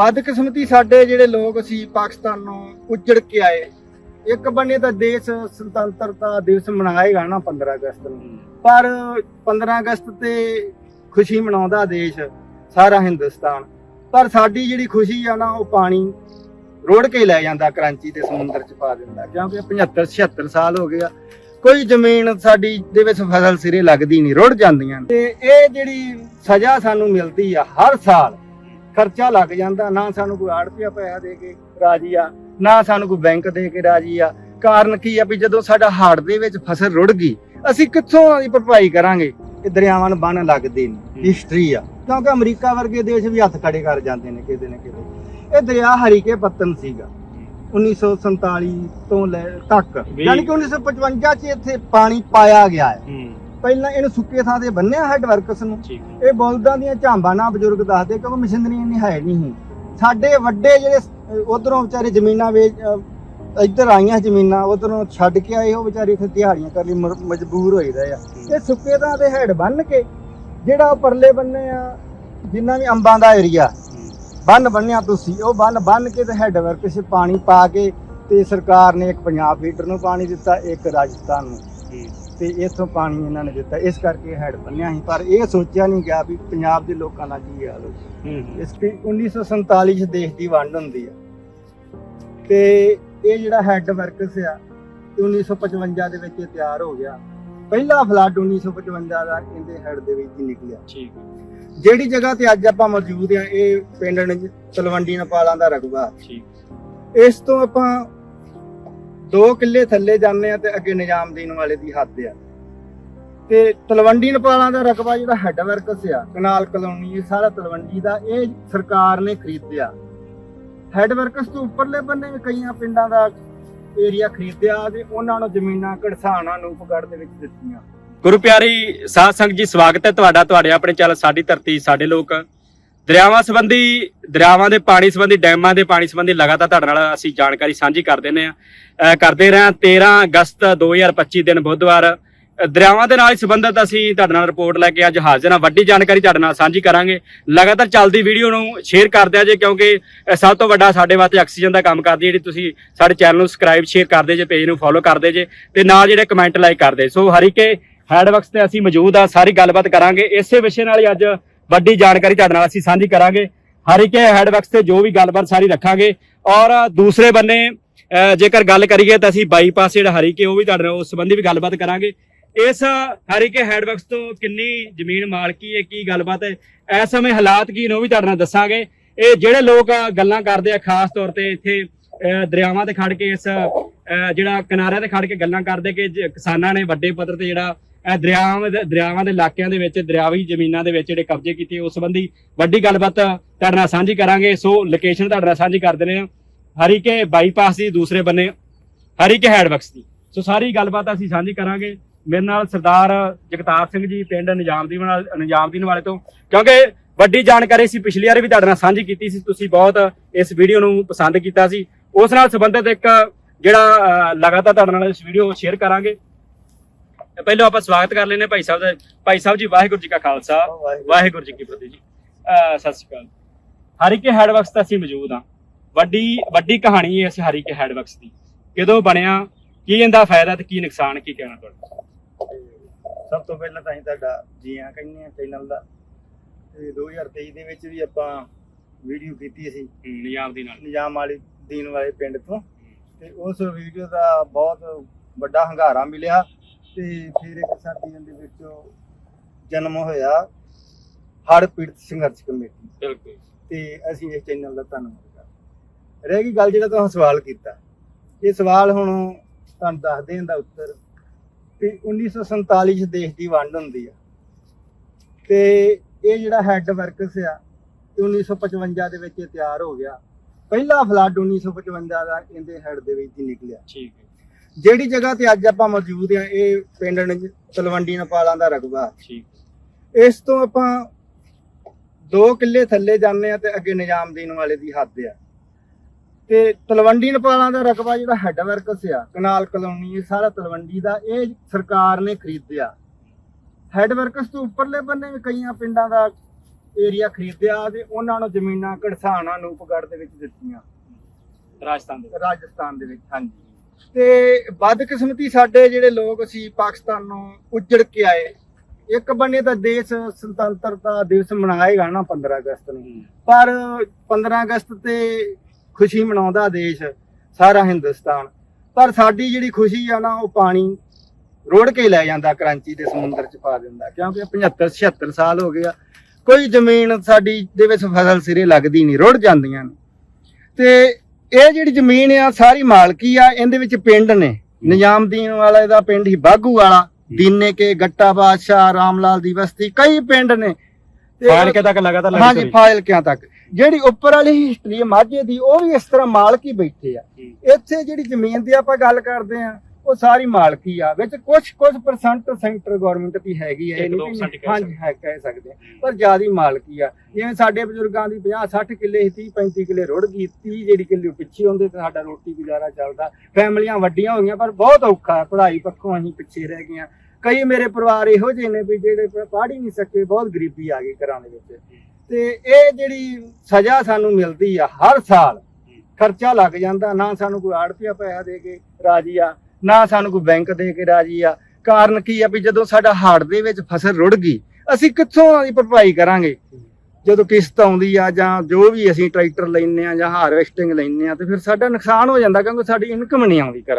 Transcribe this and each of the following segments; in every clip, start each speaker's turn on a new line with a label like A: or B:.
A: ਬਦਕਿਸਮਤੀ ਸਾਡੇ ਜਿਹੜੇ ਲੋਕ ਸੀ ਪਾਕਿਸਤਾਨ ਨੂੰ ਉੱਜੜ ਕੇ ਆਏ। ਇੱਕ ਬੰਨੇ ਤਾਂ ਦੇਸ਼ ਸੁਤੰਤਰਤਾ ਦਿਵਸ ਮਨਾਏਗਾ ਨਾ 15 ਅਗਸਤ ਨੂੰ। ਪਰ 15 ਅਗਸਤ ਤੇ ਖੁਸ਼ੀ ਮਨਾਉਂਦਾ ਦੇਸ਼, ਸਾਰਾ ਹਿੰਦੁਸਤਾਨ। ਪਰ ਸਾਡੀ ਜਿਹੜੀ ਖੁਸ਼ੀ ਆ ਨਾ, ਉਹ ਪਾਣੀ ਰੋੜ ਕੇ ਲੈ ਜਾਂਦਾ, ਕਰਾਂਚੀ ਤੇ ਸਮੁੰਦਰ ਚ ਪਾ ਦਿੰਦਾ। ਕਿਉਂਕਿ 75 76 ਸਾਲ ਹੋ ਗਏ ਆ। ਕੋਈ ਜ਼ਮੀਨ ਸਾਡੀ ਦੇ ਵਿੱਚ ਫਸਲ ਸਿਰੇ ਲੱਗਦੀ ਨਹੀਂ, ਰੁੜ ਜਾਂਦੀਆਂ ਤੇ ਇਹ ਜਿਹੜੀ ਸਜ਼ਾ ਸਾਨੂੰ ਮਿਲਦੀ ਆ ਹਰ ਸਾਲ ਖਰਚਾ ਲੱਗ ਜਾਂਦਾ ਨਾ ਸਾਨੂੰ ਕੋਈ ਆੜਤੀਆ ਪੈਸਾ ਦੇ ਕੇ ਰਾਜੀ ਆ ਨਾ ਸਾਨੂੰ ਕੋਈ ਬੈਂਕ ਦੇ ਕੇ ਰਾਜੀ ਆ। ਕਾਰਨ ਕੀ ਆ ਵੀ ਜਦੋਂ ਸਾਡਾ ਹੜ੍ਹ ਦੇ ਵਿੱਚ ਫਸਲ ਰੁੜ ਗਈ ਅਸੀਂ ਕਿੱਥੋਂ ਦੀ ਭਰਪਾਈ ਕਰਾਂਗੇ? ਇਹ ਦਰਿਆਵਾਂ ਨੂੰ ਬੰਨ ਲੱਗਦੇ ਨੇ ਹਿਸਟਰੀ ਆ। ਕਿਉਂਕਿ ਅਮਰੀਕਾ ਵਰਗੇ ਦੇਸ਼ ਵੀ ਹੱਥ ਖੜੇ ਕਰ ਜਾਂਦੇ ਨੇ ਕਿਤੇ ਨਾ ਕਿਤੇ। ਇਹ ਦਰਿਆ ਹਰੀਕੇ ਪੱਤਨ ਸੀਗਾ 1947 ਤੋਂ ਲੈ ਤੱਕ। ਯਾਨੀ ਕਿ 1955 ਚ ਇੱਥੇ ਪਾਣੀ ਪਾਇਆ ਗਿਆ ਹੈ। ਪਹਿਲਾਂ ਇਹਨੂੰ ਸੁੱਕੇ ਥਾਂ ਤੇ ਬੰਨਿਆ ਹੈਡ ਵਰਕਸ ਨੂੰ।
B: ਠੀਕ
A: ਇਹ ਬਲਦਾਂ ਦੀਆਂ ਝਾਂਬਾਂ ਨਾਲ ਬਜ਼ੁਰਗ ਦੱਸਦੇ ਕਿਉਂਕਿ ਮਸ਼ੀਨਰੀ ਇੰਨੀ ਹੈ ਨਹੀਂ ਸੀ। ਸਾਡੇ ਵੱਡੇ ਜਿਹੜੇ ਉਧਰੋਂ ਵਿਚਾਰੇ ਜ਼ਮੀਨਾਂ ਵੇਚ ਅਹ ਇੱਧਰ ਆਈਆਂ ਜ਼ਮੀਨਾਂ ਉਧਰੋਂ ਛੱਡ ਕੇ ਆਏ ਉਹ ਵਿਚਾਰੇ ਇੱਥੇ ਦਿਹਾੜੀਆਂ ਕਰਨ ਲਈ ਮਰ- ਮਜਬੂਰ ਹੋਏ ਰਹੇ ਆ। ਇਹ ਸੁੱਕੇ ਥਾਂ ਤੇ ਹੈਡ ਬੰਨ ਕੇ ਜਿਹੜਾ ਉਹ ਪਰਲੇ ਬੰਨੇ ਆ ਜਿੰਨਾ ਵੀ ਅੰਬਾਂ ਦਾ ਏਰੀਆ ਬੰਨ ਬੰਨਿਆ ਤੁਸੀਂ ਉਹ ਬੰਨ ਬੰਨ ਕੇ ਤੇ ਹੈਡ ਵਰਕ 'ਚ ਪਾਣੀ ਪਾ ਕੇ ਤੇ ਸਰਕਾਰ ਨੇ ਇੱਕ ਪੰਜਾਬ ਫੀਡਰ ਨੂੰ ਪਾਣੀ ਦਿੱਤਾ ਇੱਕ ਰਾਜਸਥਾਨ ਨੂੰ। ਤੇ ਇਥੋਂ ਪਾਣੀ ਇਹਨਾਂ ਨੇ ਦਿੱਤਾ। ਇਸ ਕਰਕੇ ਹੈਡ ਬੰਨਿਆ ਸੀ। ਪਰ ਇਹ ਸੋਚਿਆ ਨਹੀਂ ਗਿਆ ਵੀ ਪੰਜਾਬ ਦੇ ਲੋਕਾਂ ਦਾ ਕੀ ਹਾਲ ਹੋ ਇਸ ਕੀ 1947 ਚ ਦੇਸ਼ ਦੀ ਵੰਡ ਹੁੰਦੀ ਆ। ਤੇ ਇਹ ਜਿਹੜਾ ਹੈਡ ਵਰਕਸ ਆ ਇਹ 1955 ਦੇ ਵਿੱਚ ਇਹ ਤਿਆਰ ਹੋ ਗਿਆ। ਪਹਿਲਾ ਫਲੱਡ 1955 ਦਾ ਇਹਦੇ ਹੈਡ ਦੇ ਵਿੱਚ ਹੀ ਨਿਕਲਿਆ।
B: ਠੀਕ
A: ਜਿਹੜੀ ਜਗ੍ਹਾ ਤੇ ਅੱਜ ਆਪਾਂ ਮੌਜੂਦ ਆ ਇਹ ਪਿੰਡ ਨ- ਤਲਵੰਡੀ ਨਪਾਲਾਂ ਦਾ ਰਕਬਾ।
B: ਠੀਕ।
A: ਇਸ ਤੋਂ ਆਪਾਂ 2 ਕਿੱਲੇ ਥੱਲੇ ਜਾਂਦੇ ਆ ਤੇ ਅੱਗੇ ਨਿਜ਼ਾਮਦੀਨ ਵਾਲੇ ਦੀ ਹੱਦ ਆ। ਤੇ ਤਲਵੰਡੀ ਨਪਾਲਾਂ ਦਾ ਰਕਬਾ ਜਿਹੜਾ ਹੈਡ ਵਰਕਸ ਆ, ਕਨਾਲ ਕਲੋਨੀ, ਇਹ ਸਾਰਾ ਤਲਵੰਡੀ ਦਾ ਇਹ ਸਰਕਾਰ ਨੇ ਖਰੀਦਿਆ। ਹੈਡ ਵਰਕਸ ਤੋਂ ਉੱਪਰਲੇ ਬੰਨੇ ਵੀ ਕਈਆਂ ਪਿੰਡਾਂ ਦਾ ਏਰੀਆ ਖਰੀਦਿਆ ਤੇ ਉਹਨਾਂ ਨੂੰ ਜ਼ਮੀਨਾਂ ਕੜਸਾਣਾ ਨੂਪਗੜ੍ਹ ਦੇ ਵਿੱਚ ਦਿੱਤੀਆਂ।
B: ਗੁਰੂ ਪਿਆਰੀ ਸਾਧ ਸੰਗਤ ਜੀ, ਸਵਾਗਤ ਹੈ ਤੁਹਾਡਾ, ਤੁਹਾਡੇ ਆਪਣੇ ਚੈਨਲ ਸਾਡੀ ਧਰਤੀ, ਸਾਡੇ ਲੋਕ। ਦਰਿਆਵਾਂ ਸੰਬੰਧੀ, ਦਰਿਆਵਾਂ ਦੇ ਪਾਣੀ ਸੰਬੰਧੀ, ਡੈਮਾਂ ਦੇ ਪਾਣੀ ਸੰਬੰਧੀ ਲਗਾਤਾਰ ਤੁਹਾਡੇ ਨਾਲ ਅਸੀਂ ਜਾਣਕਾਰੀ ਸਾਂਝੀ ਕਰਦੇ ਨੇ ਆ ਕਰਦੇ ਰਹੇ ਹਾਂ 13 ਅਗਸਤ 2025 ਦਿਨ ਬੁੱਧਵਾਰ। ਦਰਿਆਵਾਂ ਦੇ ਨਾਲ ਹੀ ਸੰਬੰਧਿਤ ਅਸੀਂ ਤੁਹਾਡੇ ਨਾਲ ਰਿਪੋਰਟ ਲੈ ਕੇ ਅੱਜ ਹਾਜ਼ਰ ਹਾਂ। ਵੱਡੀ ਜਾਣਕਾਰੀ ਤੁਹਾਡੇ ਨਾਲ ਸਾਂਝੀ ਕਰਾਂਗੇ। ਲਗਾਤਾਰ ਚੱਲਦੀ ਵੀਡੀਓ ਨੂੰ ਸ਼ੇਅਰ ਕਰਦੇ ਆ ਜੇ ਕਿਉਂਕਿ ਸਭ ਤੋਂ ਵੱਡਾ ਸਾਡੇ ਵਾਸਤੇ ਆਕਸੀਜਨ ਦਾ ਕੰਮ ਕਰਦੀ ਹੈ ਜਿਹੜੀ ਤੁਸੀਂ ਸਾਡੇ ਚੈਨਲ ਨੂੰ ਸਬਸਕ੍ਰਾਈਬ, ਸ਼ੇਅਰ ਕਰਦੇ ਜੇ, ਪੇਜ ਨੂੰ ਫੋਲੋ ਕਰਦੇ ਜੇ ਤੇ ਨਾਲ ਜਿਹੜੇ ਕਮੈਂਟ ਲਾਈਕ ਕਰਦੇ। ਸੋ ਹਰੀਕੇ ਹੈਡਵਰਕਸ ਤੇ ਅਸੀਂ ਮੌਜੂਦ ਆ ਸਾਰੀ ਗੱਲਬਾਤ ਕਰਾਂਗੇ। ਇਸੇ ਵਿਸ਼ੇ ਨਾਲ ਹੀ ਅੱਜ ਵੱਡੀ ਜਾਣਕਾਰੀ ਤੁਹਾਡੇ ਨਾਲ ਅਸੀਂ ਸਾਂਝੀ ਕਰਾਂਗੇ। ਹਰੀਕੇ ਹੈਡਵਰਕਸ ਤੇ ਜੋ ਵੀ ਗੱਲਬਾਤ ਸਾਰੀ ਰੱਖਾਂਗੇ। ਔਰ ਦੂਸਰੇ ਬੰਨੇ ਜੇਕਰ ਗੱਲ ਕਰੀਏ ਤਾਂ ਅਸੀਂ ਬਾਈਪਾਸ ਜਿਹੜਾ ਹਰੀਕੇ ਉਹ ਵੀ ਤੁਹਾਡੇ ਨਾਲ ਉਸ ਸੰਬੰਧੀ ਵੀ ਗੱਲਬਾਤ ਕਰਾਂਗੇ। ਇਸ ਹਰੀਕੇ ਹੈਡਵਰਕਸ ਤੋਂ ਕਿੰਨੀ ਜ਼ਮੀਨ ਮਾਲਕੀ ਹੈ, ਕੀ ਗੱਲਬਾਤ ਹੈ, ਇਸ ਸਮੇਂ ਹਾਲਾਤ ਕੀ ਨੇ, ਉਹ ਵੀ ਤੁਹਾਡੇ ਨਾਲ ਦੱਸਾਂਗੇ। ਇਹ ਜਿਹੜੇ ਲੋਕ ਗੱਲਾਂ ਕਰਦੇ ਆ, ਖਾਸ ਤੌਰ ਤੇ ਇੱਥੇ ਦਰਿਆਵਾਂ ਤੇ ਖੜ ਕੇ ਇਸ ਜਿਹੜਾ ਕਿਨਾਰਿਆਂ ਤੇ ਖੜ ਕੇ ਗੱਲਾਂ ਕਰਦੇ ਕਿ ਜ- ਕਿਸਾਨਾਂ ਨੇ ਵੱਡੇ ਪੱਧਰ ਤੇ ਜਿਹੜਾ ਇਹ ਦਰਿਆਵਾਂ ਦੇ ਦਰਿਆਵਾਂ ਦੇ ਇਲਾਕਿਆਂ ਦੇ ਵਿੱਚ, ਦਰਿਆਵੀ ਜ਼ਮੀਨਾਂ ਦੇ ਵਿੱਚ ਜਿਹੜੇ ਕਬਜ਼ੇ ਕੀਤੇ, ਉਸ ਸੰਬੰਧੀ ਵੱਡੀ ਗੱਲਬਾਤ ਤੁਹਾਡੇ ਨਾਲ ਸਾਂਝੀ ਕਰਾਂਗੇ। ਸੋ ਲੋਕੇਸ਼ਨ ਤੁਹਾਡੇ ਨਾਲ ਸਾਂਝੀ ਕਰ ਦਿੰਦੇ ਹਾਂ। ਹਰੀਕੇ ਬਾਈਪਾਸ ਦੀ ਦੂਸਰੇ ਬੰਨੇ, ਹਰੀਕੇ ਹੈਡਵਰਕਸ ਦੀ। ਸੋ ਸਾਰੀ ਗੱਲਬਾਤ ਅਸੀਂ ਸਾਂਝੀ ਕਰਾਂਗੇ। ਮੇਰੇ ਨਾਲ ਸਰਦਾਰ ਜਗਤਾਰ ਸਿੰਘ ਜੀ, ਪਿੰਡ ਨਿਜ਼ਾਮਦੀਨ ਵਾਲ ਨਿਜ਼ਾਮਦੀਨ ਵਾਲੇ ਤੋਂ। ਕਿਉਂਕਿ ਵੱਡੀ ਜਾਣਕਾਰੀ ਸੀ ਪਿਛਲੀ ਵਾਰ ਵੀ ਤੁਹਾਡੇ ਨਾਲ ਸਾਂਝੀ ਕੀਤੀ ਸੀ। ਤੁਸੀਂ ਬਹੁਤ ਇਸ ਵੀਡੀਓ ਨੂੰ ਪਸੰਦ ਕੀਤਾ ਸੀ। ਉਸ ਨਾਲ ਸੰਬੰਧਿਤ ਇੱਕ ਜਿਹੜਾ ਲਗਾਤਾਰ ਤੁਹਾਡੇ ਨਾਲ ਇਸ ਵੀਡੀਓ ਸ਼ੇਅਰ ਕਰਾਂਗੇ। ਪਹਿਲਾਂ ਆਪਾਂ ਸਵਾਗਤ ਕਰ ਲੈਨੇ ਭਾਈ ਸਾਹਿਬ ਦਾ। ਭਾਈ ਸਾਹਿਬ ਜੀ ਵਾਹਿਗੁਰੂ ਜੀ ਕਾ ਖਾਲਸਾ। ਵਾਹਿਗੁਰੂ ਜੀ ਕੀ ਫਤਿਹ। ਜੀ ਸਤਿ ਸ਼੍ਰੀ ਅਕਾਲ। ਹਰੀਕੇ ਹੈਡਵਰਕਸ ਤੇ ਅਸੀਂ ਮੌਜੂਦ ਹਾਂ। ਵੱਡੀ ਵੱਡੀ ਕਹਾਣੀ ਹੈ ਇਸ ਹਰੀਕੇ ਹੈਡਵਰਕਸ ਦੀ। ਕਦੋਂ ਬਣਿਆ ਕੀ ਇਹਦਾ ਫਾਇਦਾ ਤੇ ਕੀ ਨੁਕਸਾਨ ਕੀ ਕਹਿਣਾ ਤੁਹਾਡਾ?
A: ਸਭ ਤੋਂ ਪਹਿਲਾਂ ਤਾਂ ਅਸੀਂ ਤੁਹਾਡਾ ਜੀ ਆਇਆਂ ਕਹਿੰਦੇ ਆ ਚੈਨਲ ਦਾ। ਤੇ 2023 ਦੇ ਵਿੱਚ ਵੀ ਆਪਾਂ ਵੀਡੀਓ ਕੀਤੀ ਸੀ।
B: ਨਿਯਾਮ ਦੀ ਨਾਲ।
A: ਨਿਜ਼ਾਮ ਵਾਲੀ ਦੀਨ ਵਾਲੇ ਪਿੰਡ ਤੋਂ। ਤੇ ਉਸ ਵੀਡੀਓ ਦਾ ਬਹੁਤ ਵੱਡਾ ਹੰਗਾਰਾ ਮਿਲਿਆ। ਤੇ ਫਿਰ ਇੱਕ ਸਾਡੀ ਦੇ ਵਿੱਚ ਜਨਮ ਹੋਇਆ ਹੜ੍ਹ ਪੀੜਤ ਸੰਘਰਸ਼ ਕਮੇਟੀ।
B: ਬਿਲਕੁਲ।
A: ਤੇ ਅਸੀਂ ਇਸ ਚੈਨਲ ਦਾ ਧੰਨਵਾਦ ਕਰਦੇ ਰਹਿ ਗਈ ਗੱਲ ਜਿਹੜਾ ਤੁਸੀਂ ਸਵਾਲ ਕੀਤਾ। ਇਹ ਸਵਾਲ ਹੁਣ ਤੁਹਾਨੂੰ ਦੱਸ ਦੇਣ ਦਾ ਉੱਤਰ। ਕਿ 1947 ਚ ਦੇਸ਼ ਦੀ ਵੰਡ ਹੁੰਦੀ ਆ। ਤੇ ਇਹ ਜਿਹੜਾ ਹੈੱਡ ਵਰਕਸ ਆ ਇਹ 1955 ਦੇ ਵਿੱਚ ਇਹ ਤਿਆਰ ਹੋ ਗਿਆ। ਪਹਿਲਾ ਫਲੱਡ 1955 ਦਾ ਇਹਦੇ ਹੈੱਡ ਦੇ ਵਿੱਚ ਹੀ ਨਿਕਲਿਆ।
B: ਠੀਕ ਹੈ।
A: ਜਿਹੜੀ ਜਗ੍ਹਾ ਤੇ ਅੱਜ ਆਪਾਂ ਮੌਜੂਦ ਆ ਇਹ ਪਿੰਡ ਤਲਵੰਡੀ ਨਪਾਲਾਂ ਦਾ ਰਕਬਾ।
B: ਠੀਕ।
A: ਇਸ ਤੋਂ ਆਪਾਂ 2 ਕਿੱਲੇ ਥੱਲੇ ਜਾਂਦੇ ਆ ਤੇ ਅੱਗੇ ਨਿਜ਼ਾਮਦੀਨ ਵਾਲੇ ਦੀ ਹੱਦ ਆ। ਤੇ ਤਲਵੰਡੀ ਨਪਾਲਾਂ ਦਾ ਰਕਬਾ ਜਿਹੜਾ ਹੈੱਡ ਵਰਕਸ ਆ ਕਨਾਲ ਕਲੋਨੀ ਇਹ ਸਾਰਾ ਤਲਵੰਡੀ ਦਾ ਇਹ ਸਰਕਾਰ ਨੇ ਖਰੀਦਿਆ। ਹੈੱਡ ਵਰਕਸ ਤੋਂ ਉੱਪਰਲੇ ਬੰਨੇ ਵੀ ਕਈਆਂ ਪਿੰਡਾਂ ਦਾ ਏਰੀਆ ਖਰੀਦਿਆ ਤੇ ਉਹਨਾਂ ਨੂੰ ਜ਼ਮੀਨਾਂ ਕੜਸਾਣਾ ਨੂਪਗੜ੍ਹ ਦੇ ਵਿੱਚ ਦਿੱਤੀਆਂ।
B: ਰਾਜਸਥਾਨ ਦੇ
A: ਰਾਜਸਥਾਨ ਦੇ ਵਿੱਚ ਹਾਂਜੀ। ਤੇ ਬਦਕਿਸਮਤੀ ਸਾਡੇ ਜਿਹੜੇ ਲੋਕ ਸੀ ਪਾਕਿਸਤਾਨ ਨੂੰ ਉੱਜੜ ਕੇ ਆਏ। ਇੱਕ ਬੰਨੇ ਤਾਂ ਦੇਸ਼ ਸੁਤੰਤਰਤਾ ਦਿਵਸ ਮਨਾਏਗਾ ਨਾ 15 ਅਗਸਤ ਨੂੰ। ਪਰ 15 ਅਗਸਤ ਤੇ ਖੁਸ਼ੀ ਮਨਾਉਂਦਾ ਦੇਸ਼ ਸਾਰਾ ਹਿੰਦੁਸਤਾਨ। ਪਰ ਸਾਡੀ ਜਿਹੜੀ ਖੁਸ਼ੀ ਆ ਨਾ ਉਹ ਪਾਣੀ ਰੋੜ ਕੇ ਲੈ ਜਾਂਦਾ ਕਰਾਂਚੀ ਦੇ ਸਮੁੰਦਰ ਚ ਪਾ ਦਿੰਦਾ। ਕਿਉਂਕਿ 75 76 ਸਾਲ ਹੋ ਗਿਆ ਕੋਈ ਜ਼ਮੀਨ ਸਾਡੀ ਦੇ ਵਿੱਚ ਫਸਲ ਸਿਰੇ ਲੱਗਦੀ ਨਹੀਂ ਰੁੜ ਜਾਂਦੀਆਂ ਨੇ। ਤੇ ਇਹ ਜਿਹੜੀ ਜ਼ਮੀਨ ਆ ਸਾਰੀ ਮਾਲਕੀ ਆ ਇਹਦੇ ਵਿੱਚ ਪਿੰਡ ਨੇ। ਨਿਜ਼ਾਮਦੀਨ ਵਾਲਾ ਇਹਦਾ ਪਿੰਡ ਹੀ ਬਾਗੂ ਵਾਲਾ ਦੀਨੇ ਕੇ ਗੱਟਾ ਬਾਦਸ਼ਾਹ ਰਾਮਲਾਲ ਦੀ ਬਸਤੀ ਕਈ ਪਿੰਡ ਨੇ।
B: ਫਾਇਲ ਤੱਕ ਲਗਾਤਾਰ ਲੜੀ
A: ਹਾਂਜੀ
B: ਤੁਰੀ।
A: ਫਾਇਲਕਿਆਂ ਤੱਕ? ਜਿਹੜੀ ਉੱਪਰ ਵਾਲੀ ਹਿਸਟਰੀ ਮਾਝੇ ਦੀ ਉਹ ਵੀ ਇਸ ਤਰ੍ਹਾਂ ਮਾਲਕ ਬੈਠੇ ਆ। ਇੱਥੇ ਜਿਹੜੀ ਜ਼ਮੀਨ ਦੀ ਆਪਾਂ ਗੱਲ ਕਰਦੇ ਆ ਉਹ ਸਾਰੀ ਮਾਲਕੀ ਆ ਵਿੱਚ ਕੁਝ ਕੁਝ ਪਰਸੈਂਟ ਸੈਂਟਰ ਗਵਰਨਮੈਂਟ ਦੀ ਹੈਗੀ ਹੈ
B: ਇੱਕ ਦੋ percent ਕਹਿ
A: ਹਾਂਜੀ ਹੈ ਕਹਿ ਸਕਦੇ ਆ। ਪਰ ਜਿਆਦੀ ਮਾਲਕੀ ਆ। ਜਿਵੇਂ ਸਾਡੇ ਬਜ਼ੁਰਗਾਂ ਦੀ 50 60 ਕਿੱਲੇ ਸੀ 30 35 ਕਿੱਲੇ ਰੁੜ ਗਈ 30 ਜਿਹੜੀ ਕਿੱਲੇ ਪਿੱਛੇ ਹੁੰਦੇ ਤੇ ਸਾਡਾ ਰੋਟੀ ਗੁਜ਼ਾਰਾ ਚੱਲਦਾ। ਫੈਮਲੀਆਂ ਵੱਡੀਆਂ ਹੋ ਗਈਆਂ ਪਰ ਬਹੁਤ ਔਖਾ ਹੈ ਪੜ੍ਹਾਈ ਪੱਖੋਂ ਅਸੀਂ ਪਿੱਛੇ ਰਹਿ ਗਏ ਹਾਂ ਕਈ ਮੇਰੇ ਪਰਿਵਾਰ ਇਹੋ ਜਿਹੇ ਨੇ ਵੀ ਜਿਹੜੇ ਪੜ੍ਹ ਹੀ ਨਹੀਂ ਸਕੇ ਬਹੁਤ ਗਰੀਬੀ ਆ ਗਈ ਘਰਾਂ ਦੇ ਵਿੱਚ। ਤੇ ਇਹ ਜਿਹੜੀ ਸਜ਼ਾ ਸਾਨੂੰ ਮਿਲਦੀ ਆ ਹਰ ਸਾਲ ਖਰਚਾ ਲੱਗ ਜਾਂਦਾ ਨਾ ਸਾਨੂੰ ਕੋਈ ਆੜਤੀਆ ਪੈਸਾ ਦੇ ਕੇ ਰਾਜੀ ਆ। ਨਾ ਸਾਨੂੰ ਕੋਈ ਬੈਂਕ ਦੇ ਕੇ ਰਾਜੀ ਆ। ਕਾਰਨ ਕੀ ਆ ਵੀ ਜਦੋਂ ਸਾਡਾ ਹਾੜ ਦੇ ਵਿੱਚ ਫਸਲ ਰੁੜ ਗਈ ਅਸੀਂ ਕਿੱਥੋਂ ਦੀ ਭਰਪਾਈ ਕਰਾਂਗੇ? ਜਦੋਂ ਕਿਸ਼ਤ ਆਉਂਦੀ ਆ ਜਾਂ ਜੋ ਵੀ ਅਸੀਂ ਟਰੈਕਟਰ ਲੈਨੇ ਆ ਜਾਂ ਹਾਰਵੈਸਟਿੰਗ ਲੈਨੇ ਆ ਤੇ ਫਿਰ ਸਾਡਾ ਨੁਕਸਾਨ ਹੋ ਜਾਂਦਾ ਕਿਉਂਕਿ ਸਾਡੀ ਇਨਕਮ ਨਹੀਂ ਆਉਂਦੀ 'ਚ।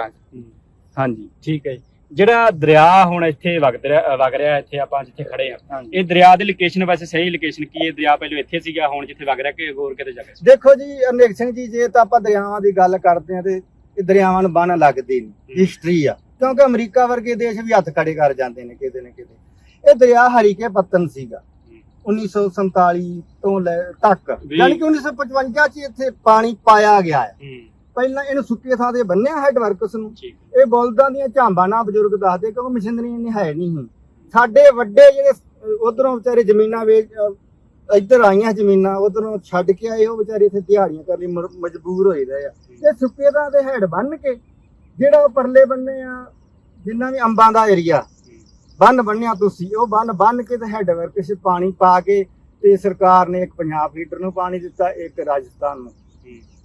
A: ਹਾਂਜੀ।
B: ਠੀਕ ਹੈ ਜੀ। ਜਿਹੜਾ ਦਰਿਆ ਹੁਣ ਇੱਥੇ ਵਗ ਰਿਹਾ ਵਗ ਰਿਹਾ ਇੱਥੇ ਆਪਾਂ ਜਿੱਥੇ ਖੜੇ ਆ ਇਹ ਦਰਿਆ ਦੀ ਲੋਕੇਸ਼ਨ ਵੈਸੇ ਸਹੀ ਲੋਕੇਸ਼ਨ ਕੀ ਹੈ? ਦਰਿਆ ਪਹਿਲਾਂ ਇੱਥੇ ਸੀਗਾ ਹੁਣ ਜਿੱਥੇ ਵਗ ਰਿਹਾ ਕਿ ਹੋਰ ਕਿਤੇ ਜਾ ਕੇ
A: ਦੇਖੋ ਜੀ ਅਨੇਕ ਸਿੰਘ ਜੀ ਜੇ ਤਾਂ ਆਪਾਂ ਦਰਿਆਵਾਂ ਦੀ ਗੱਲ ਕਰਦੇ ਆ ਤੇ ਇਹ ਦਰਿਆਵਾਂ ਨੂੰ ਬੰਨ ਲੱਗਦੇ ਨਹੀਂ ਹਿਸਟਰੀ ਆ। ਕਿਉਂਕਿ ਅਮਰੀਕਾ ਵਰਗੇ ਦੇਸ਼ ਵੀ ਹੱਥ ਖੜੇ ਕਰ ਜਾਂਦੇ ਨੇ ਕਿਤੇ ਨਾ ਕਿਤੇ। ਇਹ ਦਰਿਆ ਹਰੀਕੇ ਪੱਤਨ ਸੀਗਾ 1947 ਤੋਂ ਲੈ ਤੱਕ। ਯਾਨੀ ਕਿ 1955 ਚ ਇੱਥੇ ਪਾਣੀ ਪਾਇਆ ਗਿਆ ਹੈ। ਪਹਿਲਾਂ ਇਹਨੂੰ ਸੁੱਕੇ ਥਾਂ ਤੇ ਬੰਨਿਆ ਹੈਡ ਵਰਕਸ ਨੂੰ। ਇਹ ਬਲਦਾਂ ਦੀਆਂ ਝਾਂਬਾਂ ਨਾਲ ਬਜ਼ੁਰਗ ਦੱਸਦੇ ਕਿਉਂਕਿ ਮਸ਼ੀਨਰੀ ਨਹੀਂ ਹੈ ਨਹੀਂ ਸਾਡੇ ਵੱਡੇ ਜਿਹੜੇ ਉਧਰੋਂ ਵਿਚਾਰੇ ਜ਼ਮੀਨਾਂ ਵੇਚ ਇੱਧਰ ਆਈਆਂ ਜ਼ਮੀਨਾਂ ਉਧਰੋਂ ਛੱਡ ਕੇ ਆਏ ਉਹ ਵਿਚਾਰੇ ਇੱਥੇ ਦਿਹਾੜੀਆਂ ਕਰਨ ਲਈ ਮਜਬੂਰ ਹੋਏ ਰਹੇ ਆ। ਇਹ ਸੁੱਕੇ ਥਾਂ ਤੇ ਹੈਡ ਬੰਨ ਕੇ ਜਿਹੜਾ ਉਹ ਪਰਲੇ ਬੰਨੇ ਆ ਜਿੰਨਾ ਵੀ ਅੰਬਾਂ ਦਾ ਏਰੀਆ ਬੰਨ ਬੰਨਿਆ ਤੁਸੀਂ ਉਹ ਬੰਨ ਬੰਨ ਕੇ ਤੇ ਹੈਡ ਵਰਕਸ ਪਾਣੀ ਪਾ ਕੇ ਤੇ ਸਰਕਾਰ ਨੇ ਇੱਕ ਪੰਜਾਬ ਫੀਡਰ ਨੂੰ ਪਾਣੀ ਦਿੱਤਾ ਇੱਕ ਰਾਜਸਥਾਨ ਨੂੰ।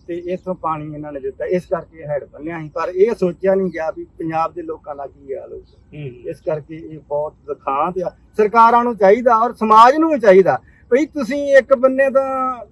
A: ਤੇ ਇਥੋਂ ਪਾਣੀ ਇਹਨਾਂ ਨੇ ਦਿੱਤਾ ਇਸ ਕਰਕੇ ਹੈਡ ਬੰਨਿਆ ਸੀ। ਪਰ ਇਹ ਸੋਚਿਆ ਨਹੀਂ ਗਿਆ ਵੀ ਪੰਜਾਬ ਦੇ ਲੋਕਾਂ ਦਾ ਕੀ ਹਾਲ ਹੋਊਗਾ। ਇਸ ਕਰਕੇ ਇਹ ਬਹੁਤ ਦਿਖਾਂਤ ਆ। ਸਰਕਾਰਾਂ ਨੂੰ ਚਾਹੀਦਾ ਔਰ ਸਮਾਜ ਨੂੰ ਵੀ ਚਾਹੀਦਾ ਭਈ ਤੁਸੀਂ ਇੱਕ ਬੰਨੇ ਤਾਂ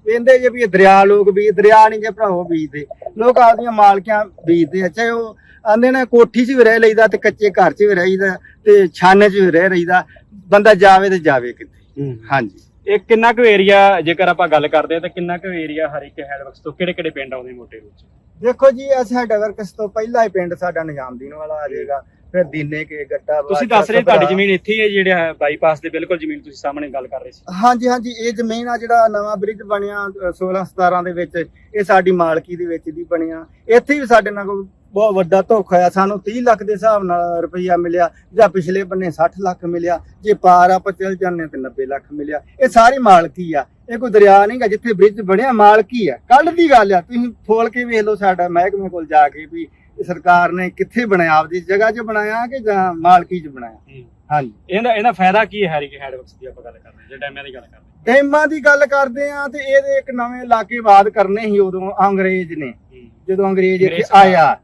A: ਕਹਿੰਦੇ ਜੇ ਵੀ ਇਹ ਦਰਿਆ ਲੋਕ ਵੀ ਦਰਿਆ ਨਹੀਂ ਜੇ ਭਰਾਵੋ ਬੀਜਦੇ। ਲੋਕ ਆਪਦੀਆਂ ਮਾਲਕੀਆਂ ਬੀਜਦੇ ਚਾਹੇ ਉਹ ਆਂਦੇ ਨੇ ਕੋਠੀ 'ਚ ਵੀ ਰਹਿ ਲਈਦਾ ਤੇ ਕੱਚੇ ਘਰ 'ਚ ਵੀ ਰਹੀਦਾ ਤੇ ਛਾਨੇ 'ਚ ਵੀ ਰਹਿ ਰਹੀਦਾ ਬੰਦਾ ਜਾਵੇ ਤੇ ਜਾਵੇ ਕਿੱਥੇ। ਹਾਂਜੀ।
B: ਇਹ ਕਿੰਨਾ ਕੁ ਏਰੀਆ ਜੇਕਰ ਆਪਾਂ ਗੱਲ ਕਰਦੇ ਤਾਂ ਕਿੰਨਾ ਕੁ ਏਰੀਆ ਹਰ ਇੱਕ ਹੈਡਵਰਕਸ ਤੋਂ ਕਿਹੜੇ ਕਿਹੜੇ ਪਿੰਡ ਆਉਂਦੇ ਮੋਟੇ ਰੂਪ ਚ?
A: ਦੇਖੋ ਜੀ ਅਸੀਂ ਸਾਡਾ ਵਰਕਸ ਤੋਂ ਪਹਿਲਾ ਹੀ ਪਿੰਡ ਸਾਡਾ ਨਿਜ਼ਾਮਦੀਨ ਵਾਲਾ ਆ ਜਾਏਗਾ। ਫਿਰ ਦੀਨੇ ਕੇ ਗੱਟਾ
B: ਤੁਸੀਂ ਦੱਸ ਰਹੇ ਤੁਹਾਡੀ। ਜ਼ਮੀਨ ਇੱਥੇ ਹੀ ਹੈ ਜਿਹੜਾ ਬਾਈਪਾਸ ਦੇ ਬਿਲਕੁਲ ਜ਼ਮੀਨ ਤੁਸੀਂ ਸਾਹਮਣੇ ਗੱਲ ਕਰ ਰਹੇ ਸੀ।
A: ਹਾਂਜੀ ਹਾਂਜੀ ਇਹ ਜ਼ਮੀਨ ਆ ਜਿਹੜਾ ਨਵਾਂ ਬ੍ਰਿਜ ਬਣਿਆ ਅ, 16 17 ਦੇ ਵਿੱਚ। ਇਹ ਸਾਡੀ ਮਾਲਕੀ ਦੇ ਵਿੱਚ ਦੀ ਬਣਿਆ। ਇੱਥੇ ਵੀ ਸਾਡੇ ਨਾਲ ਕੋਈ ਬਹੁਤ ਵੱਡਾ ਧੋਖਾ ਆ ਸਾਨੂੰ 30 ਲੱਖ ਦੇ ਹਿਸਾਬ ਨਾਲ ਰੁਪਈਆ ਮਿਲਿਆ ਜਾਂ ਪਿਛਲੇ ਬੰਨੇ 60 ਲੱਖ ਮਿਲਿਆ। ਜੇ ਪਾਰ ਆਪਾਂ ਚੱਲ ਜਾਂਦੇ ਤੇ 90 ਲੱਖ ਮਿਲਿਆ। ਇਹ ਸਾਰੀ ਮਾਲਕੀ ਆ। ਇਹ ਕੋਈ ਦਰਿਆ ਨਹੀਂਗਾ ਜਿੱਥੇ ਬ੍ਰਿਜ ਬਣਿਆ ਮਾਲਕੀ ਆ। ਕੱਲ ਦੀ ਗੱਲ ਆ। ਤੁਸੀਂ ਫੋਲ ਕੇ ਵੇਖ ਲਓ ਸਾਡਾ ਮਹਿਕਮੇ ਕੋਲ ਜਾ ਕੇ ਵੀ ਸਰਕਾਰ ਨੇ ਕਿੱਥੇ ਬਣਾਇਆ ਆਪਦੀ ਜਗ੍ਹਾ 'ਚ ਬਣਾਇਆ ਕਿ ਜਾਂ ਮਾਲਕੀ 'ਚ ਬਣਾਇਆ? ਹਾਂਜੀ।
B: ਇਹਦਾ ਇਹਦਾ ਫਾਇਦਾ ਕੀ ਹੈ ਹਰ ਇੱਕ ਹੈਡਵਰਕਸ ਦੀ ਆਪਾਂ ਗੱਲ ਕਰ ਰਹੇ ਹਾਂ ਜੇ ਡੈਮਾਂ ਦੀ ਗੱਲ ਕਰਦੇ
A: ਡੈਮਾਂ ਦੀ ਗੱਲ ਕਰਦੇ ਆ ਤੇ ਇਹਦੇ ਇੱਕ ਨਵੇਂ ਇਲਾਕੇ ਬਾਦ ਕਰਨੇ ਸੀ ਉਦੋਂ ਅੰਗਰੇਜ਼ ਨੇ
B: ਹਾਂ।
A: ਜਦੋਂ ਅੰਗਰੇਜ਼ ਇੱਥੇ ਆਇਆ।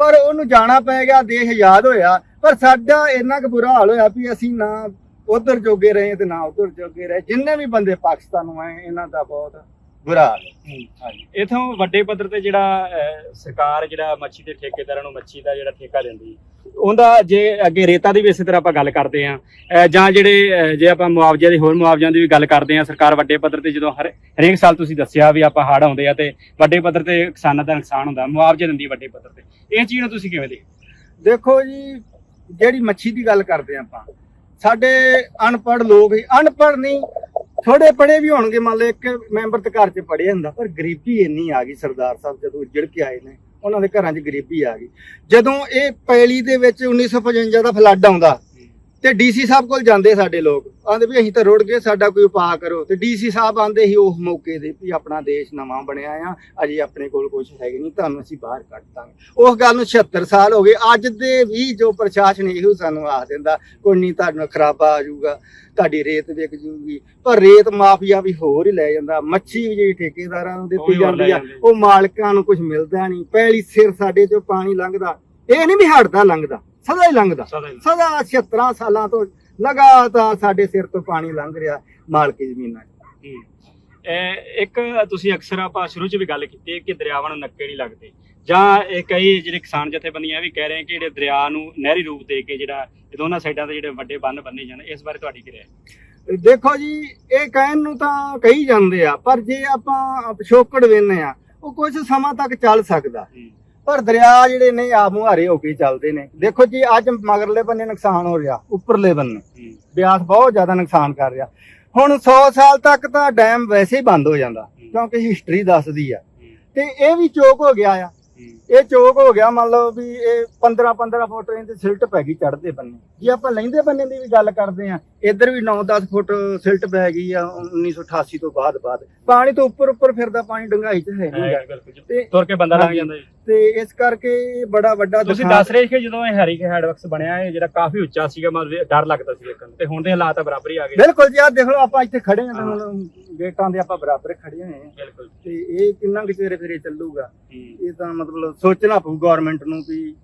A: ਪਰ ਉਹਨੂੰ ਜਾਣਾ ਪੈ ਗਿਆ ਦੇਸ਼ ਆਜ਼ਾਦ ਹੋਇਆ। ਪਰ ਸਾਡਾ ਇੰਨਾ ਕੁ ਬੁਰਾ ਹਾਲ ਹੋਇਆ ਵੀ ਅਸੀਂ ਨਾ ਉਧਰ ਜੋਗੇ ਰਹੇ ਤੇ ਨਾ ਉਧਰ ਜੋਗੇ ਰਹੇ। ਜਿੰਨੇ ਵੀ ਬੰਦੇ ਪਾਕਿਸਤਾਨ ਨੂੰ ਆਏ ਇਹਨਾਂ ਦਾ ਬਹੁਤ ਬੁਰਾ ਹਾਲ ਹੈ। ਹਾਂਜੀ।
B: ਇਥੋਂ ਵੱਡੇ ਪੱਧਰ ਤੇ ਜਿਹੜਾ ਅਹ, ਸਰਕਾਰ ਜਿਹੜਾ ਮੱਛੀ ਦੇ ਠੇਕੇਦਾਰਾਂ ਨੂੰ ਮੱਛੀ ਦਾ ਜਿਹੜਾ ਠੇਕਾ ਦਿੰਦੀ ਉਹਦਾ ਜੇ ਅੱਗੇ ਰੇਤਾ ਦੀ ਵੀ ਇਸੇ ਤਰ੍ਹਾਂ ਆਪਾਂ ਗੱਲ ਕਰਦੇ ਆ ਜਾਂ ਜਿਹੜੇ ਅਹ, ਜੇ ਆਪਾਂ ਮੁਆਵਜ਼ੇ ਦੇ ਹੋਰ ਮੁਆਵਜ਼ਿਆਂ ਦੀ ਵੀ ਗੱਲ ਕਰਦੇ ਆ ਸਰਕਾਰ ਵੱਡੇ ਪੱਧਰ ਤੇ ਜਦੋਂ ਹਰ ਹਰੇਕ ਸਾਲ ਤੁਸੀਂ ਦੱਸਿਆ ਵੀ ਆਪਾਂ ਹੜ੍ਹ ਆਉਂਦੇ ਆ ਤੇ ਵੱਡੇ ਪੱਧਰ ਤੇ ਕਿਸਾਨਾਂ ਦਾ ਨੁਕਸਾਨ ਹੁੰਦਾ ਮੁਆਵਜ਼ੇ ਦਿੰਦੀ ਹੈ ਵੱਡੇ ਪੱਧਰ ਤੇ। ਇਹ ਚੀਜ਼ ਨੂੰ ਤੁਸੀਂ ਕਿਵੇਂ ਦੇਖਦੇ
A: ਦੇਖੋ ਜੀ ਜਿਹੜੀ ਮੱਛੀ ਦੀ ਗੱਲ ਕਰਦੇ ਹਾਂ ਆਪਾਂ ਸਾਡੇ ਅਨਪੜ੍ਹ ਲੋਕ ਹੀ ਅਨਪੜ੍ਹ ਨਹੀਂ ਥੋੜੇ ਪੜੇ ਵੀ ਹੋਣਗੇ, ਮੰਨ ਲਓ ਇੱਕ ਮੈਂਬਰ ਤੇ ਘਰ 'ਚ ਪੜਿਆ ਹੁੰਦਾ, ਪਰ ਗਰੀਬੀ ਇੰਨੀ ਆ ਗਈ ਸਰਦਾਰ ਸਾਹਿਬ ਜਦੋਂ ਉੱਜੜ ਕੇ ਆਏ ਨੇ, ਉਹਨਾਂ ਦੇ ਘਰਾਂ 'ਚ ਗਰੀਬੀ ਆ ਗਈ। ਜਦੋਂ ਇਹ ਪੈਲੀ ਦੇ ਵਿੱਚ 1955 ਦਾ ਫਲੱਡ ਆਉਂਦਾ ਤੇ ਡੀਸੀ ਸਾਹਿਬ ਕੋਲ ਜਾਂਦੇ ਸਾਡੇ ਲੋਕ। ਆਂਦੇ ਵੀ ਅਸੀਂ ਤਾਂ ਰੁੜ ਗਏ ਸਾਡਾ ਕੋਈ ਉਪਾਅ ਕਰੋ। ਤੇ ਡੀਸੀ ਸਾਹਿਬ ਆਂਦੇ ਸੀ ਉਸ ਮੌਕੇ ਦੇ ਵੀ ਆਪਣਾ ਦੇਸ਼ ਨਵਾਂ ਬਣਿਆ ਆ ਅਜੇ ਆਪਣੇ ਕੋਲ ਕੁਝ ਹੈਗੇ ਨਹੀਂ ਤੁਹਾਨੂੰ ਅਸੀਂ ਬਾਹਰ ਕੱਢ ਦਾਂਗੇ। ਉਸ ਗੱਲ ਨੂੰ 76 ਸਾਲ ਹੋ ਗਏ ਅੱਜ ਦੇ ਵੀ ਜੋ ਪ੍ਰਸ਼ਾਸਨ ਇਹੋ ਸਾਨੂੰ ਆਖ ਦਿੰਦਾ ਕੋਈ ਨਹੀਂ ਤੁਹਾਨੂੰ ਖਰਾਬਾ ਆ ਜਾਊਗਾ ਤੁਹਾਡੀ ਰੇਤ ਵਿਕ ਜੂਗੀ ਪਰ ਰੇਤ ਮਾਫੀਆ ਵੀ ਹੋਰ ਹੀ ਲੈ ਜਾਂਦਾ ਮੱਛੀ ਵੀ ਜਿਹੜੀ ਠੇਕੇਦਾਰਾਂ ਨੂੰ
B: ਉਹ
A: ਦਿੱਤੀ ਜਾਂਦੀ ਆ। ਉਹ ਮਾਲਕਾਂ ਨੂੰ ਕੁਝ ਮਿਲਦਾ ਨਹੀਂ ਪਹਿਲੀ ਸਿਰ ਸਾਡੇ ਚੋਂ ਪਾਣੀ ਲੰਘਦਾ ਇਹ ਨਹੀਂ ਵੀ ਹਟਦਾ ਲੰਘਦਾ। ਸਦਾ ਹੀ ਲੰਘਦਾ
B: ਸਦਾ ਹੀ।
A: ਸਦਾ 76 ਸਾਲਾਂ ਤੋਂ ਲਗਾਤਾਰ ਸਾਡੇ ਸਿਰ ਤੋਂ ਪਾਣੀ ਲੰਘ ਰਿਹਾ ਮਾਲਕੀ ਜ਼ਮੀਨਾਂ 'ਚ।
B: ਇਹ ਇੱਕ ਤੁਸੀਂ ਅਕਸਰ ਆਪਾਂ ਸ਼ੁਰੂ 'ਚ ਵੀ ਗੱਲ ਕੀਤੀ ਹੈ ਕਿ ਦਰਿਆਵਾਂ ਨੂੰ ਨੱਕੇ ਨਹੀਂ ਲੱਗਦੇ ਜਾਂ ਇਹ ਕਈ ਜਿਹੜੇ ਕਿਸਾਨ ਜਥੇਬੰਦੀਆਂ ਇਹ ਵੀ ਕਹਿ ਰਹੇ ਕਿ ਜਿਹੜੇ ਦਰਿਆ ਨੂੰ ਨਹਿਰੀ ਰੂਪ ਦੇ ਕੇ ਜਿਹੜਾ ਇਹ ਦੋਨਾਂ ਸਾਈਡਾਂ ਤੇ ਜਿਹੜੇ ਵੱਡੇ ਬੰਨ ਬੰਨੇ ਜਾਣ ਇਸ ਬਾਰੇ ਤੁਹਾਡੀ ਕੀ ਰਾਏ ਹੈ
A: ਦੇਖੋ ਜੀ ਇਹ ਕਹਿਣ ਨੂੰ ਤਾਂ ਕਹੀ ਜਾਂਦੇ ਆ ਪਰ ਜੇ ਆਪਾਂ ਪਿਛੋਕੜ ਵੇਨੇ ਆ ਉਹ ਕੁਝ ਸਮਾਂ ਤੱਕ ਚੱਲ ਸਕਦਾ। ਪਰ ਦਰਿਆ ਜਿਹੜੇ ਨੇ ਆ ਮੁਹਾਰੇ ਹੋ ਕੇ ਚੱਲਦੇ ਨੇ। ਦੇਖੋ ਜੀ ਅੱਜ ਮਗਰਲੇ ਬੰਨੇ ਨੁਕਸਾਨ ਹੋ ਰਿਹਾ ਉੱਪਰਲੇ ਬੰਨੇ। ਬਿਆਸ ਬਹੁਤ ਜ਼ਿਆਦਾ ਨੁਕਸਾਨ ਕਰ ਰਿਹਾ। ਹੁਣ 100 ਸਾਲ ਤੱਕ ਤਾਂ ਡੈਮ ਵੈਸੇ ਹੀ ਬੰਦ ਹੋ ਜਾਂਦਾ ਕਿਉਂਕਿ ਹਿਸਟਰੀ ਦੱਸਦੀ ਆ। ਤੇ ਇਹ ਵੀ ਚੋਕ ਹੋ ਗਿਆ ਆ। ਇਹ ਚੋਕ ਹੋ ਗਿਆ ਮੰਨ ਲਓ ਵੀ ਇਹ 15 15 ਫੁੱਟ ਇਹਦੇ ਸਿਲਟ ਪੈ ਗਈ ਚੜਦੇ ਬੰਨੇ। ਜੇ ਆਪਾਂ ਲੈਂਦੇ ਬੰਨੇ ਦੀ ਵੀ ਗੱਲ ਕਰਦੇ ਆ ਇੱਧਰ ਵੀ 9 10 ਫੁੱਟ ਸਿਲਟ ਪੈ ਗਈ ਆ 1988 ਤੋਂ ਬਾਅਦ ਬਾਅਦ। ਪਾਣੀ ਤੋਂ ਉੱਪਰ ਉੱਪਰ ਫਿਰਦਾ ਪਾਣੀ ਡੰਗਾਈ ਚ ਹੈ ਨਹੀਂ
B: ਹੈ।
A: ਤੇ
B: ਤੁਰ ਕੇ ਬੰਦਾ ਲੰਘ। ਜਾਂਦਾ ਜੀ।
A: ਤੇ ਇਸ ਕਰਕੇ ਇਹ ਬੜਾ ਵੱਡਾ
B: ਤੁਸੀਂ ਦੱਸ ਰਹੇ ਸੀ ਕਿ ਜਦੋਂ ਇਹ ਹੈਰੀ ਕੇ ਹੈਡਵਰਕਸ ਬਣਿਆ ਇਹ ਜਿਹੜਾ ਕਾਫੀ ਉੱਚਾ ਸੀਗਾ ਮਤਲਬ ਡਰ ਲੱਗਦਾ ਸੀ ਵੇਖਣ ਨੂੰ, ਤੇ ਹੁਣ ਦੇ ਹਾਲਾਤ ਬਰਾਬਰ ਹੀ ਆ ਗਏ।
A: ਬਿਲਕੁਲ ਜੀ ਆ ਦੇਖ ਲਓ ਆਪਾਂ ਇੱਥੇ ਖੜੇ ਤੇ ਹੁਣ ਗੇਟਾਂ ਦੇ ਆਪਾਂ ਬਰਾਬਰ ਖੜੇ ਹੋਏ ਆ
B: ਬਿਲਕੁਲ।
A: ਤੇ ਇਹ ਕਿੰਨਾ ਕੁ ਚਿਰ ਫਿਰ ਇਹ ਚੱਲੂਗਾ?
B: ਹੂੰ।
A: ਇਹ ਤਾਂ ਮਤਲਬ ਸੋਚਣਾ ਪਊ ਗਵਰਨਮੈਂਟ ਨੂੰ ਵੀ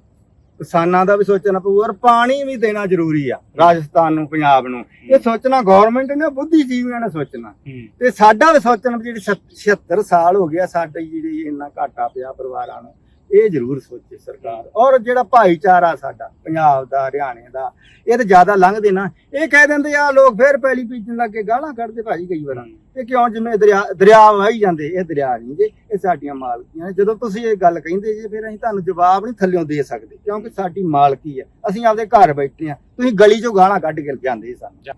A: ਕਿਸਾਨਾਂ ਦਾ ਵੀ ਸੋਚਣਾ ਪਊ ਔਰ ਪਾਣੀ ਵੀ ਦੇਣਾ ਜ਼ਰੂਰੀ ਆ ਰਾਜਸਥਾਨ ਨੂੰ ਪੰਜਾਬ ਨੂੰ। ਇਹ ਸੋਚਣਾ ਗਵਰਨਮੈਂਟ ਨੇ ਬੁੱਧੀਜੀਵੀਆਂ ਨੇ ਸੋਚਣਾ। ਤੇ ਸਾਡਾ ਵੀ ਸੋਚਣਾ ਜਿਹੜੀ 76 ਸਾਲ ਹੋ ਗਿਆ ਸਾਡੀ ਜਿਹੜੀ ਇੰਨਾ ਘਾਟਾ ਪਿਆ ਪਰਿਵਾਰਾਂ ਨੂੰ ਇਹ ਜ਼ਰੂਰ ਸੋਚੇ ਸਰਕਾਰ। ਔਰ ਜਿਹੜਾ ਭਾਈਚਾਰਾ ਸਾਡਾ ਪੰਜਾਬ ਦਾ ਹਰਿਆਣੇ ਦਾ ਇਹ ਤਾਂ ਜ਼ਿਆਦਾ ਲੰਘਦੇ ਨਾ। ਇਹ ਕਹਿ ਦਿੰਦੇ ਆ ਲੋਕ ਫੇਰ ਪਹਿਲੀ ਬੀਜਣ ਲੱਗੇ ਗਾਲਾਂ ਕੱਢਦੇ ਭਾਜੀ ਕਈ ਵਾਰ। ਇਹ ਕਿਉਂ ਜਿਵੇਂ ਦਰਿਆ ਦਰਿਆ ਵਹਾਈ ਜਾਂਦੇ ਇਹ ਦਰਿਆ ਨਹੀਂ ਜੇ ਇਹ ਸਾਡੀਆਂ ਮਾਲਕੀਆਂ ਨੇ। ਜਦੋਂ ਤੁਸੀਂ ਇਹ ਗੱਲ ਕਹਿੰਦੇ ਜੇ ਫਿਰ ਅਸੀਂ ਤੁਹਾਨੂੰ ਜਵਾਬ ਨਹੀਂ ਥੱਲਿਓਂ ਦੇ ਸਕਦੇ ਕਿਉਂਕਿ ਸਾਡੀ ਮਾਲਕੀ ਹੈ। ਅਸੀਂ ਆਪਦੇ ਘਰ ਬੈਠੇ ਆ ਤੁਸੀਂ ਗਲੀ ਚੋਂ ਗਾਲਾਂ ਕੱਢ ਕੇ ਜਾਂਦੇ ਸਾਨੂੰ।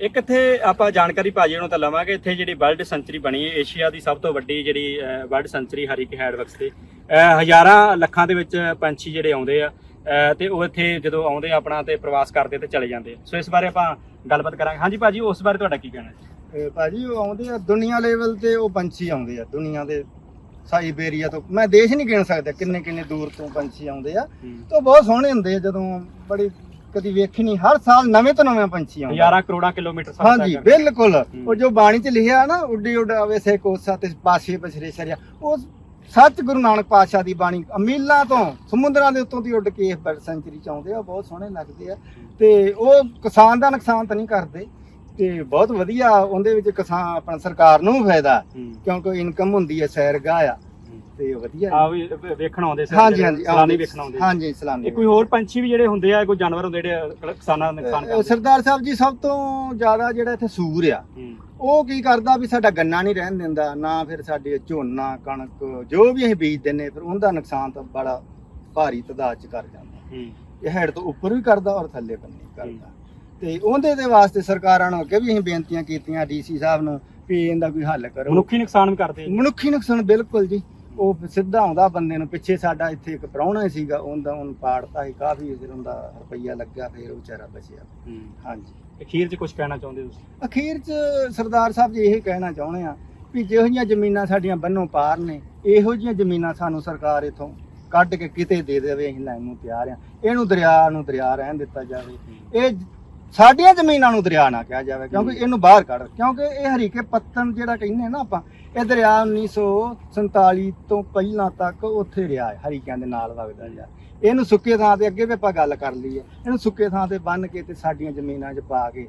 B: ਇੱਕ ਇੱਥੇ ਆਪਾਂ ਜਾਣਕਾਰੀ ਭਾਜੀ ਨੂੰ ਤਾਂ ਲਵਾਂਗੇ ਇੱਥੇ ਜਿਹੜੀ ਵਰਲਡ ਸੈਂਚਰੀ ਬਣੀ ਹੈ ਏਸ਼ੀਆ ਦੀ ਸਭ ਤੋਂ ਵੱਡੀ ਜਿਹੜੀ ਵਰਲਡ ਸੈਂਚਰੀ ਹਰੀਕ ਹੈਡਵਰਕਸ ਤੇ ਹਜ਼ਾਰਾਂ ਲੱਖਾਂ ਦੇ ਵਿੱਚ ਪੰਛੀ ਜਿਹੜੇ ਆਉਂਦੇ ਆ ਅਹ, ਤੇ ਉਹ ਇੱਥੇ ਜਦੋਂ ਆਉਂਦੇ ਆ ਆਪਣਾ ਤੇ ਪ੍ਰਵਾਸ ਕਰਦੇ ਤੇ ਚਲੇ ਜਾਂਦੇ ਸੋ ਇਸ ਬਾਰੇ ਆਪਾਂ ਗੱਲਬਾਤ ਕਰਾਂਗੇ। ਹਾਂਜੀ ਭਾਜੀ ਉਸ ਬਾਰੇ ਤੁਹਾਡਾ ਕੀ ਕਹਿਣਾ ਹੈ?
A: ਇਹ ਭਾਜੀ ਉਹ ਆਉਂਦੇ ਆ ਦੁਨੀਆ ਲੈਵਲ ਤੇ ਉਹ ਪੰਛੀ ਆਉਂਦੇ ਆ ਦੁਨੀਆ ਦੇ ਸਾਈਬੇਰੀਆ ਤੋਂ। ਮੈਂ ਦੇਸ਼ ਨਹੀਂ ਗਿਣ ਸਕਦਾ ਕਿੰਨੇ ਕਿੰਨੇ ਦੂਰ ਤੋਂ ਪੰਛੀ ਆਉਂਦੇ ਆ। ਤੇ ਉਹ ਬਹੁਤ ਸੋਹਣੇ ਹੁੰਦੇ ਆ ਜਦੋਂ ਬੜੀ ਕਦੀ ਵੇਖੀ ਨਹੀਂ ਹਰ ਸਾਲ ਨਵੇਂ ਤੋਂ ਨਵੇਂ ਪੰਛੀ ਆਉਂਦੇ। ਆ।
B: ਹਜ਼ਾਰਾਂ ਕਰੋੜਾਂ ਕਿਲੋਮੀਟਰ ਸਫ਼ਰ
A: ਹਾਂਜੀ
B: ਕਰਦੇ।
A: ਬਿਲਕੁਲ। ਉਹ ਜੋ ਬਾਣੀ ਚ ਲਿਖਿਆ ਨਾ ਉੱਡੀ ਉਡਾਵੇ ਸੇ ਕੋਸਾ ਤੇ ਪਾਸੇ ਬਸਰੇ ਸਰਿਆ। ਉਹ ਸੱਚ ਗੁਰੂ ਨਾਨਕ ਪਾਤਸ਼ਾਹ ਦੀ ਬਾਣੀ ਅਮੀਲਾਂ ਤੋਂ ਸਮੁੰਦਰਾਂ ਦੇ ਉੱਤੋਂ ਦੀ ਉੱਡ ਕੇ ਇਸ ਬਰਡ ਸੈਂਚਰੀ ਚ ਆਉਂਦੇ ਆ ਬਹੁਤ ਸੋਹਣੇ ਲੱਗਦੇ ਆ। ਤੇ ਉਹ ਕਿਸਾਨ ਦਾ ਨੁਕਸਾਨ ਤਾਂ ਨਹੀਂ ਕਰਦੇ। ਤੇ ਬਹੁਤ ਵਧੀਆ ਉਹਦੇ ਵਿੱਚ ਕਿਸਾਨ ਆਪਣਾ ਸਰਕਾਰ ਨੂੰ ਵੀ ਫਾਇਦਾ। ਕਿਉਂਕਿ ਇਨਕਮ ਹੁੰਦੀ ਹੈ ਸੈਰਗਾਹ ਆ ਤੇ ਵਧੀਆ
B: ਆ ਵੀ ਵੇਖਣ ਆਉਂਦੇ ਸੀ
A: ਹਾਂਜੀ ਹਾਂਜੀ
B: ਸਲਾਨੀ ਵੇਖਣ ਆਉਂਦੇ।
A: ਹਾਂਜੀ ਸਲਾਨੀ।
B: ਕੋਈ ਹੋਰ ਪੰਛੀ ਵੀ ਜਿਹੜੇ ਹੁੰਦੇ ਆ ਕੋਈ ਜਾਨਵਰ ਹੁੰਦੇ ਜਿਹੜੇ ਕਿਸਾਨਾਂ ਦਾ ਨੁਕਸਾਨ ਕਰਦੇ
A: ਸਰਦਾਰ ਸਾਹਿਬ ਜੀ ਸਭ ਤੋਂ ਜ਼ਿਆਦਾ ਜਿਹੜਾ ਇੱਥੇ ਸੂਰ ਆ। ਉਹ ਕੀ ਕਰਦਾ ਵੀ ਸਾਡਾ ਗੰਨਾ ਨਹੀਂ ਰਹਿਣ ਦਿੰਦਾ ਨਾ ਫਿਰ ਸਾਡੇ ਝੋਨਾ ਕਣਕ ਜੋ ਵੀ ਅਸੀਂ ਬੀਜਦੇ ਨੇ ਫਿਰ ਉਹਦਾ ਨੁਕਸਾਨ ਤਾਂ ਬੜਾ ਭਾਰੀ ਤਦਾਦ ਚ ਕਰ ਜਾਂਦਾ। ਇਹ ਹੈਡ ਤੋਂ ਉੱਪਰ ਵੀ ਕਰਦਾ ਔਰ ਥੱਲੇ ਬੰਨੇ ਕਰਦਾ। ਤੇ ਉਹਦੇ ਦੇ ਵਾਸਤੇ ਸਰਕਾਰਾਂ ਨੂੰ ਅੱਗੇ ਵੀ ਅਸੀਂ ਬੇਨਤੀਆਂ ਕੀਤੀਆਂ ਡੀਸੀ ਸਾਹਿਬ ਨੂੰ ਵੀ ਇਹਦਾ ਕੋਈ ਹੱਲ ਕਰੋ।
B: ਮਨੁੱਖੀ ਨੁਕਸਾਨ ਵੀ ਕਰਦੇ ਆ।
A: ਮਨੁੱਖੀ ਨੁਕਸਾਨ ਬਿਲਕੁਲ ਜੀ। ਉਹ ਸਿੱਧਾ ਆਉਂਦਾ ਬੰਦੇ ਨੂੰ ਪਿੱਛੇ ਸਾਡਾ ਇੱਥੇ ਇੱਕ ਪ੍ਰਾਹੁਣਾ ਸੀਗਾ ਉਹਦਾ ਉਹਨੂੰ ਪਾੜਤਾ ਸੀ ਕਾਫੀ ਫਿਰ ਉਹਦਾ ਰੁਪਈਆ ਲੱਗਿਆ ਫਿਰ ਉਹ ਵਿਚਾਰਾ ਬਚਿਆ। ਹਾਂਜੀ।
B: ਅਖੀਰ 'ਚ ਕੁਝ ਕਹਿਣਾ ਚਾਹੁੰਦੇ ਤੁਸੀਂ?
A: ਅਖੀਰ 'ਚ ਸਰਦਾਰ ਸਾਹਿਬ ਜੀ ਇਹ ਕਹਿਣਾ ਚਾਹੁੰਦੇ ਆ ਵੀ ਜਿਹੋ ਜਿਹੀਆਂ ਜ਼ਮੀਨਾਂ ਸਾਡੀਆਂ ਬੰਨੋਂ ਪਾਰ ਨੇ ਇਹੋ ਜਿਹੀਆਂ ਜ਼ਮੀਨਾਂ ਸਾਨੂੰ ਸਰਕਾਰ ਇਥੋਂ ਕੱਢ ਕੇ ਕਿਤੇ ਦੇ ਦੇਵੇ ਅਸੀਂ ਲੈਣ ਨੂੰ ਤਿਆਰ ਆ। ਇਹਨੂੰ ਦਰਿਆ ਨੂੰ ਦਰਿਆ ਰਹਿਣ ਦਿੱਤਾ ਜਾਵੇ। ਇਹ ਸਾਡੀਆਂ ਜ਼ਮੀਨਾਂ ਨੂੰ ਦਰਿਆ ਨਾ ਕਿਹਾ ਜਾਵੇ ਕਿਉਂਕਿ ਇਹਨੂੰ ਬਾਹਰ ਕੱਢ ਕਿਉਂਕਿ ਇਹ ਹਰੀਕੇ ਪੱਤਨ ਜਿਹੜਾ ਕਹਿੰਦੇ ਨਾ ਆਪਾਂ ਇਹ ਦਰਿਆ 1947 ਤੋਂ ਪਹਿਲਾਂ ਤੱਕ ਉੱਥੇ ਰਿਹਾ ਹੈ ਹਰੀਕਿਆਂ ਦੇ ਨਾਲ ਵਗਦਾ ਜਾ ਇਹਨੂੰ ਸੁੱਕੇ ਥਾਂ ਤੇ ਅੱਗੇ ਵੀ ਆਪਾਂ ਗੱਲ ਕਰ ਲਈ ਹੈ ਇਹਨੂੰ ਸੁੱਕੇ ਥਾਂ ਤੇ ਬੰਨ ਕੇ ਤੇ ਸਾਡੀਆਂ ਜ਼ਮੀਨਾਂ 'ਚ ਪਾ ਕੇ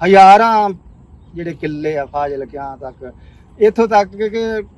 A: ਹਜ਼ਾਰਾਂ ਜਿਹੜੇ ਕਿੱਲੇ ਆ ਫਾਜ਼ਿਲਕਿਆਂ ਤੱਕ ਇੱਥੋਂ ਤੱਕ ਕਿ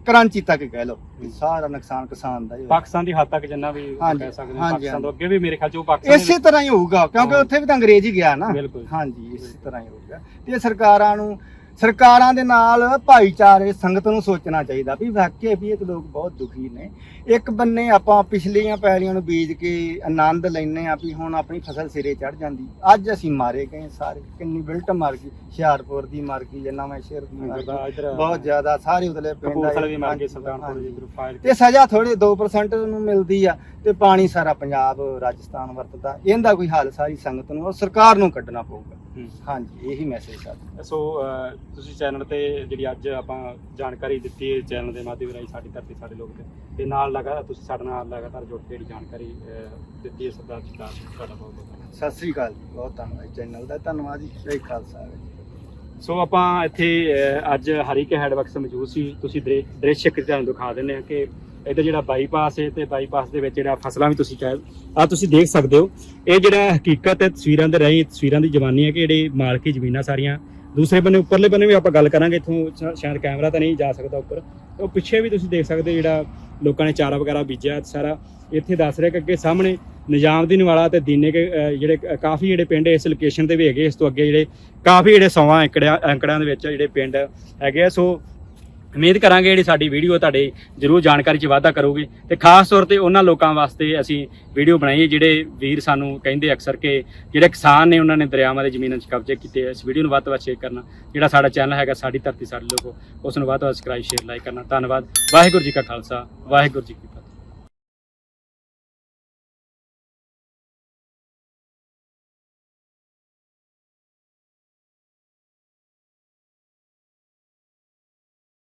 A: ਕਰਾਂਚੀ ਤੱਕ ਕਹਿ ਲਓ ਵੀ ਸਾਰਾ ਨੁਕਸਾਨ ਕਿਸਾਨ ਦਾ ਹੀ ਹੋਇਆ।
B: ਪਾਕਿਸਤਾਨ ਦੀ ਹੱਦ ਤੱਕ ਜਿੰਨਾ ਵੀ
A: ਹਾਂਜੀ,
B: ਕਹਿ ਸਕਦੇ ਹਾਂ
A: ਹਾਂਜੀ,
B: ਪਾਕਿਸਤਾਨ ਤੋਂ ਅੱਗੇ ਵੀ ਮੇਰੇ ਖਿਆਲ 'ਚ ਉਹ ਪਾਕਿਸਤਾਨ
A: ਇਸੇ ਤਰ੍ਹਾਂ ਹੀ ਹੋਊਗਾ ਕਿਉਂਕਿ
B: ਹਾਂ।
A: ਉੱਥੇ ਵੀ ਤਾਂ ਅੰਗਰੇਜ਼ ਹੀ ਗਿਆ ਨਾ
B: ਬਿਲਕੁਲ
A: ਹਾਂਜੀ ਇਸੇ ਤਰ੍ਹਾਂ ਹੀ ਹੋਊਗਾ ਤੇ ਇਹ ਸਰਕਾਰਾਂ ਨੂੰ ਸਰਕਾਰਾਂ ਦੇ ਨਾਲ ਭਾਈਚਾਰੇ ਸੰਗਤ ਨੂੰ ਸੋਚਣਾ ਚਾਹੀਦਾ ਵੀ ਵਾਕਿਆ ਵੀ ਇਹ ਲੋਕ ਬਹੁਤ ਦੁਖੀ ਨੇ। ਇੱਕ ਬੰਨੇ ਆਪਾਂ ਪਿਛਲੀਆਂ ਪੈਲੀਆਂ ਨੂੰ ਬੀਜ ਕੇ ਆਨੰਦ ਲੈਨੇ ਆ ਵੀ ਹੁਣ ਆਪਣੀ ਫਸਲ ਸਿਰੇ ਚੜ ਜਾਂਦੀ। ਅੱਜ ਅਸੀਂ ਮਾਰੇ ਗਏ ਸਾਰੇ ਕਿੰਨੀ ਬਿਲਟ ਮਰ ਗਈ। ਹੁਸ਼ਿਆਰਪੁਰ ਦੀ ਮਰ ਗਈ ਜਾਂ ਨਵੇਂ ਸ਼ਹਿਰ ਦੀ ਮਰ ਗਈ। ਬਹੁਤ ਜ਼ਿਆਦਾ ਸਾਰੇ ਉਤਲੇ ਪਿੰਡ ਆਏ।
B: ਵੀ ਮਾਰ
A: ਹਾਂਜੀ,
B: ਸੁਲਤਾਨਪੁਰ। ਜਿੱਧਰ ਫਾਇਰ
A: ਤੇ ਸਜ਼ਾ ਥੋੜੇ 2% ਨੂੰ ਮਿਲਦੀ ਆ ਤੇ ਪਾਣੀ ਸਾਰਾ ਪੰਜਾਬ ਰਾਜਸਥਾਨ ਵਰਤਦਾ। ਇਹਦਾ ਕੋਈ ਹੱਲ ਸਾਰੀ ਸੰਗਤ ਨੂੰ ਔਰ ਸਰਕਾਰ ਨੂੰ ਕੱਢਣਾ ਪਊਗਾ। ਹਾਂਜੀ ਇਹੀ ਮੈਸੇਜ ਸਾਡਾ
B: ਸੋ ਅਹ, ਤੁਸੀਂ ਚੈਨਲ ਤੇ ਜਿਹੜੀ ਅੱਜ ਆਪਾਂ ਜਾਣਕਾਰੀ ਦਿੱਤੀ ਹੈ ਚੈਨਲ ਦੇ ਮਾਧਿਅਮ ਰਾਹੀਂ ਸਾਡੀ ਧਰਤੀ ਸਾਡੇ ਲੋਕ ਤੇ ਤੇ ਨਾਲ ਲਗਾ ਤੁਸੀਂ ਸਾਡੇ ਨਾਲ ਲਗਾਤਾਰ ਜੁੜ ਕੇ ਜਿਹੜੀ ਜਾਣਕਾਰੀ ਅਹ, ਦਿੱਤੀ ਹੈ ਸਰਦਾਰ ਜੀ ਦਾ ਤੁਹਾਡਾ ਬਹੁਤ ਬਹੁਤ ਧੰਨਵਾਦ।
A: ਸਤਿ ਸ੍ਰੀ ਅਕਾਲ ਜੀ ਬਹੁਤ ਧੰਨਵਾਦ ਚੈਨਲ ਦਾ ਧੰਨਵਾਦ ਜੀ ਜੈ ਖਾਲਸਾ। ਜੀ।
B: ਸੋ ਆਪਾਂ ਇੱਥੇ ਅਹ, ਅੱਜ ਹਰੀਕੇ ਹੈਡਵਰਕਸ ਮੌਜੂਦ ਸੀ। ਤੁਸੀਂ ਦ੍ਰਿ- ਦ੍ਰਿਸ਼ ਤੁਹਾਨੂੰ ਦਿਖਾ ਦਿੰਦੇ ਆ ਕਿ ਇਹਦਾ ਜਿਹੜਾ ਬਾਈਪਾਸ ਹੈ ਤੇ ਬਾਈਪਾਸ ਦੇ ਵਿੱਚ ਜਿਹੜਾ ਫਸਲਾਂ ਵੀ ਤੁਸੀਂ ਚਾਹ ਆ ਤੁਸੀਂ ਦੇਖ ਸਕਦੇ ਹੋ। ਇਹ ਜਿਹੜਾ ਹਕੀਕਤ ਹੈ ਤਸਵੀਰਾਂ ਦੇ ਰਾਹੀਂ, ਤਸਵੀਰਾਂ ਦੀ ਜਵਾਨੀ ਹੈ ਕਿ ਜਿਹੜੇ ਮਾਲਕੀ ਜ਼ਮੀਨਾਂ ਸਾਰੀਆਂ। ਦੂਸਰੇ ਬੰਨੇ, ਉੱਪਰਲੇ ਬੰਨੇ ਵੀ ਆਪਾਂ ਗੱਲ ਕਰਾਂਗੇ, ਇੱਥੋਂ ਸ਼ਾਇਦ ਕੈਮਰਾ ਤਾਂ ਨਹੀਂ ਜਾ ਸਕਦਾ ਉੱਪਰ। ਉਹ ਪਿੱਛੇ ਵੀ ਤੁਸੀਂ ਦੇਖ ਸਕਦੇ ਹੋ ਜਿਹੜਾ ਲੋਕਾਂ ਨੇ ਚਾਰਾ ਵਗੈਰਾ ਬੀਜਿਆ ਸਾਰਾ। ਇੱਥੇ ਦੱਸ ਰਿਹਾ ਕਿ ਅੱਗੇ ਸਾਹਮਣੇ ਨਿਜ਼ਾਮ ਨਿਜ਼ਾਮਦੀਨ ਵਾਲਾ ਤੇ ਦੀਨੇ ਕੇ ਜਿਹੜੇ ਕਾਫੀ ਜਿਹੜੇ ਪਿੰਡ ਇਸ ਲੋਕੇਸ਼ਨ ਤੇ ਵੀ ਹੈਗੇ ਇਸ ਤੋਂ ਅੱਗੇ ਜਿਹੜੇ ਕਾਫੀ ਜਿਹੜੇ ਸੌਵਾਂ ਅੰਕੜਿਆਂ ਅੰਕੜਿਆਂ ਦੇ ਵਿੱਚ ਜਿਹੜੇ ਪਿੰਡ ਹੈਗੇ ਆ। ਸੋ ਉਮੀਦ ਕਰਾਂਗੇ ਜਿਹੜੀ ਸਾਡੀ ਵੀਡੀਓ ਤੁਹਾਡੇ ਜਰੂਰ ਜਾਣਕਾਰੀ 'ਚ ਵਾਧਾ ਕਰੂਗੀ ਤੇ ਖਾਸ ਤੌਰ ਤੇ ਉਹਨਾਂ ਲੋਕਾਂ ਵਾਸਤੇ ਅਸੀਂ ਵੀਡੀਓ ਬਣਾਈ ਹੈ ਜਿਹੜੇ ਵੀਰ ਸਾਨੂੰ ਕਹਿੰਦੇ ਅਕਸਰ ਕਿ ਜਿਹੜੇ ਕਿਸਾਨ ਨੇ ਉਹਨਾਂ ਨੇ ਦਰਿਆਵਾਂ ਦੇ ਜ਼ਮੀਨਾਂ 'ਚ ਕਬਜ਼ੇ ਕੀਤੇ ਇਸ ਵੀਡੀਓ ਨੂੰ ਵੱਧ ਤੋਂ ਵੱਧ ਸ਼ੇਅਰ ਕਰਨਾ। ਜਿਹੜਾ ਸਾਡਾ ਚੈਨਲ ਹੈਗਾ ਸਾਡੀ ਧਰਤੀ, ਸਾਡੇ ਲੋਕੋ, ਉਸ ਨੂੰ ਵੱਧ ਤੋਂ ਵੱਧ ਸਬਸਕ੍ਰਾਈਬ ਸ਼ੇਅਰ ਲਾਈਕ ਕਰਨਾ। ਧੰਨਵਾਦ। ਵਾਹਿਗੁਰੂ ਜੀ ਕਾ ਖਾਲਸਾ, ਵਾਹਿਗੁਰੂ ਜੀ ਕੀ